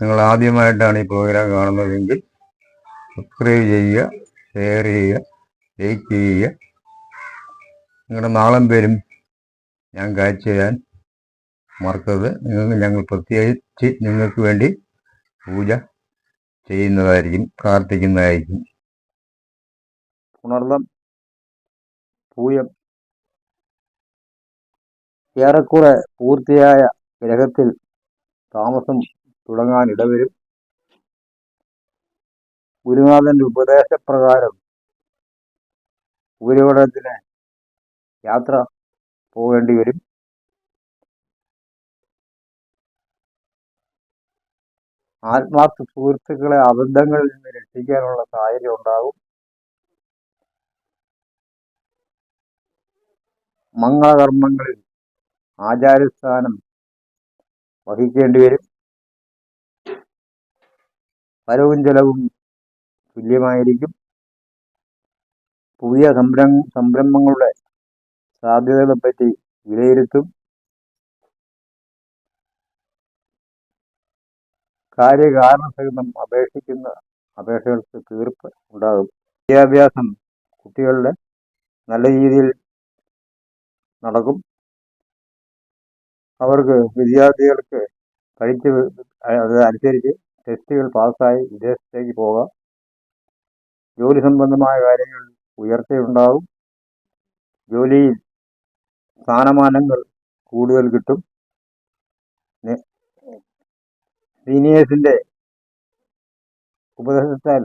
നിങ്ങൾ ആദ്യമായിട്ടാണ് ഈ പ്രോഗ്രാം കാണുന്നതെങ്കിൽ സബ്സ്ക്രൈബ് ചെയ്യുക ഷെയർ ചെയ്യുക ലൈക്ക് ചെയ്യുക. നിങ്ങളുടെ നാളം പേരും ഞാൻ കാഴ്ച ചെയ്യാൻ മറക്കരുത്. നിങ്ങൾക്ക് ഞങ്ങൾ പ്രത്യേകിച്ച് നിങ്ങൾക്ക് വേണ്ടി പൂജ ചെയ്യുന്നതായിരിക്കും പ്രാർത്ഥിക്കുന്നതായിരിക്കും ഉണർന്നം പൂയം ഏറെക്കുറെ പൂർത്തിയായ ഗ്രഹത്തിൽ താമസം തുടങ്ങാൻ ഇടവരും. ഗുരുനാഥന്റെ ഉപദേശപ്രകാരം ഉപരിപഠനത്തിന് യാത്ര പോകേണ്ടി വരും. ആത്മാർത്ഥ സുഹൃത്തുക്കളെ അബദ്ധങ്ങളിൽ നിന്ന് രക്ഷിക്കാനുള്ള സാഹചര്യം ഉണ്ടാകും. മംഗളകർമ്മങ്ങളിൽ ആചാരസ്ഥാനം വഹിക്കേണ്ടി വരും വരവും ചെലവും തുല്യമായിരിക്കും. പുതിയ സംരംഭ സംരംഭങ്ങളുടെ സാധ്യതകളെപ്പറ്റി വിലയിരുത്തും. കാര്യകാരണസഹിതം അപേക്ഷിക്കുന്ന അപേക്ഷകൾക്ക് തീർപ്പ് ഉണ്ടാകും. വിദ്യാഭ്യാസം കുട്ടികളുടെ നല്ല രീതിയിൽ നടക്കും. അവർക്ക് വിദ്യാർത്ഥികൾക്ക് പഠിച്ച് അത് അനുസരിച്ച് ടെസ്റ്റുകൾ പാസ്സായി വിദേശത്തേക്ക് പോകാം. ജോലി സംബന്ധമായ കാര്യങ്ങൾ ഉയർച്ചയുണ്ടാകും ജോലിയിൽ സ്ഥാനമാനങ്ങൾ കൂടുതൽ കിട്ടും. സീനിയേഴ്സിന്റെ ഉപദേശത്താൽ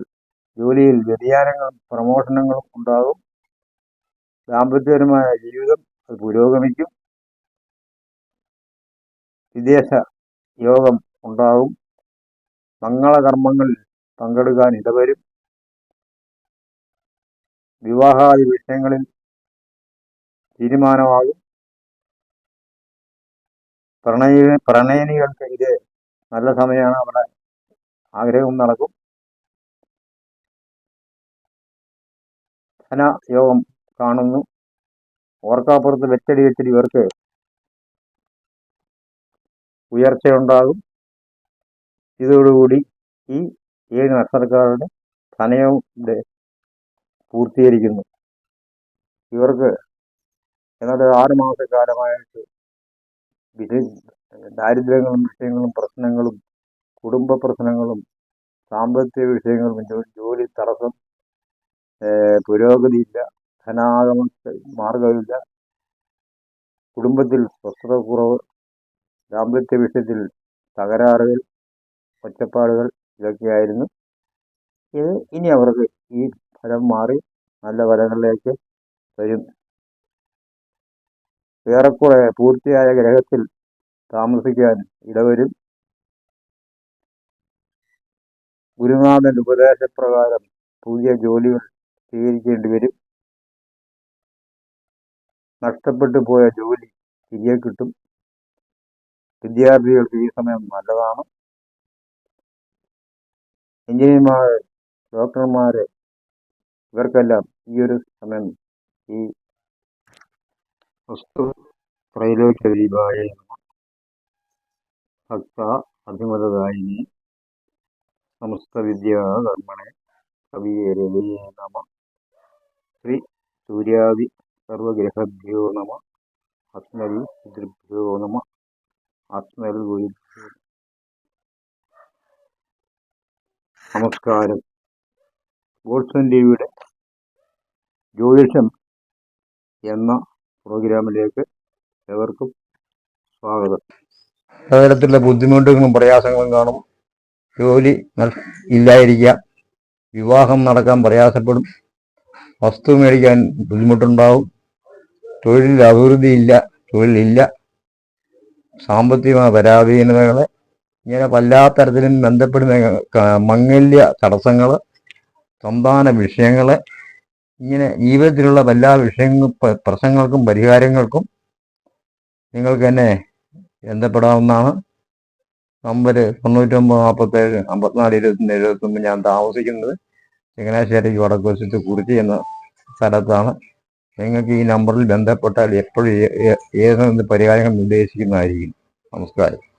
ജോലിയിൽ വ്യതിയാനങ്ങളും പ്രമോഷനങ്ങളും ഉണ്ടാകും. ദാമ്പത്യപരമായ ജീവിതം അത് പുരോഗമിക്കും. വിദേശ യോഗം ഉണ്ടാകും മംഗളകർമ്മങ്ങളിൽ പങ്കെടുക്കാൻ ഇടവരും. വിവാഹാദി വിഷയങ്ങളിൽ തീരുമാനമാകും. പ്രണയ പ്രണയനികൾക്ക് നല്ല സമയമാണ് അവിടെ ആഗ്രഹവും നടക്കും. ധന യോഗം കാണുന്നു. ഓർക്കാപ്പുറത്ത് വെച്ചടി വെച്ചടി ഇവർക്ക് ഉയർച്ചയുണ്ടാകും. ഇതോടുകൂടി ഈ ഏഴ് നക്ഷത്രക്കാരുടെ ഇവിടെ പൂർത്തീകരിക്കുന്നു. ഇവർക്ക് ഏതാണ്ട് ആറ് മാസക്കാലമായിട്ട് വിധി ദാരിദ്ര്യങ്ങളും വിഷയങ്ങളും പ്രശ്നങ്ങളും കുടുംബ പ്രശ്നങ്ങളും സാമ്പത്തിക വിഷയങ്ങളും ജോലി തടസ്സം പുരോഗതിയില്ല ധനാഗമ മാർഗമില്ല കുടുംബത്തിൽ സ്വസ്ഥത സ്വസ്ഥതക്കുറവ് ദാമ്പത്യ വിഷയത്തിൽ തകരാറുകൾ ഒറ്റപ്പാടുകൾ ഇതൊക്കെയായിരുന്നു. ഇത് ഇനി അവർക്ക് ഈ ഫലം മാറി നല്ല ഫലങ്ങളിലേക്ക് വരും. ഏറെക്കുറെ പൂർത്തിയായ ഗ്രഹത്തിൽ താമസിക്കാൻ ഇടവരും. ഗുരുനാഥൻ ഉപദേശപ്രകാരം പുതിയ ജോലികൾ സ്വീകരിക്കേണ്ടി വരും. നഷ്ടപ്പെട്ടു പോയ ജോലി തിരികെ കിട്ടും. വിദ്യാർത്ഥികൾക്ക് ഈ സമയം നല്ലതാണ്. എഞ്ചിനീയർമാർ ഡോക്ടർമാര് ഇവർക്കെല്ലാം ഈ ഒരു സമയം ഈ വസ്തു ത്രൈലോക്യദീപായ ഭക്ത അഭിമതദായിനി സമസ്ത കവിയെ കവിയരവേ നമ. ശ്രീ സൂര്യാദി സർവഗ്രഹഭ്യോ നമ. അസ്മരി പിതൃഭ്യോ നമ. ഗുരു നമസ്കാരം. ഗോഡ്സൺ ടിവിയുടെ ജ്യോതിഷം എന്ന പ്രോഗ്രാമിലേക്ക് എവർക്കും സ്വാഗതം. പലതരത്തിലുള്ള ബുദ്ധിമുട്ടുകളും പ്രയാസങ്ങളും കാണും. ജോലി ഇല്ലായിരിക്കുക ഇല്ലായിരിക്കാം വിവാഹം നടക്കാൻ പ്രയാസപ്പെടും വസ്തു മേടിക്കാൻ ബുദ്ധിമുട്ടുണ്ടാവും തൊഴിലിൽ അഭിവൃദ്ധിയില്ല തൊഴിലില്ല സാമ്പത്തികമായ പരാധീനതകളെ ഇങ്ങനെ പല തരത്തിലും ബന്ധപ്പെടുന്ന മംഗല്യ തടസ്സങ്ങൾ സന്താന വിഷയങ്ങൾ ഇങ്ങനെ ജീവിതത്തിലുള്ള എല്ലാ വിഷയങ്ങൾ പ്രശ്നങ്ങൾക്കും പരിഹാരങ്ങൾക്കും നിങ്ങൾക്ക് തന്നെ ബന്ധപ്പെടാവുന്നതാണ്. നമ്പർ തൊണ്ണൂറ്റൊമ്പത് നാൽപ്പത്തേഴ് അമ്പത്തിനാല് ഇരുപത്തൊന്ന് എഴുപത്തൊന്ന് ഞാൻ താമസിക്കുന്നത് ചങ്ങനാശ്ശേരി വടക്കുവശത്ത് കുറിച്ചി എന്ന സ്ഥലത്താണ്. നിങ്ങൾക്ക് ഈ നമ്പറിൽ ബന്ധപ്പെട്ടാൽ എപ്പോഴും ഏതെന്ന് പരിഹാരങ്ങൾ നിർദ്ദേശിക്കുന്നതായിരിക്കും. നമസ്കാരം.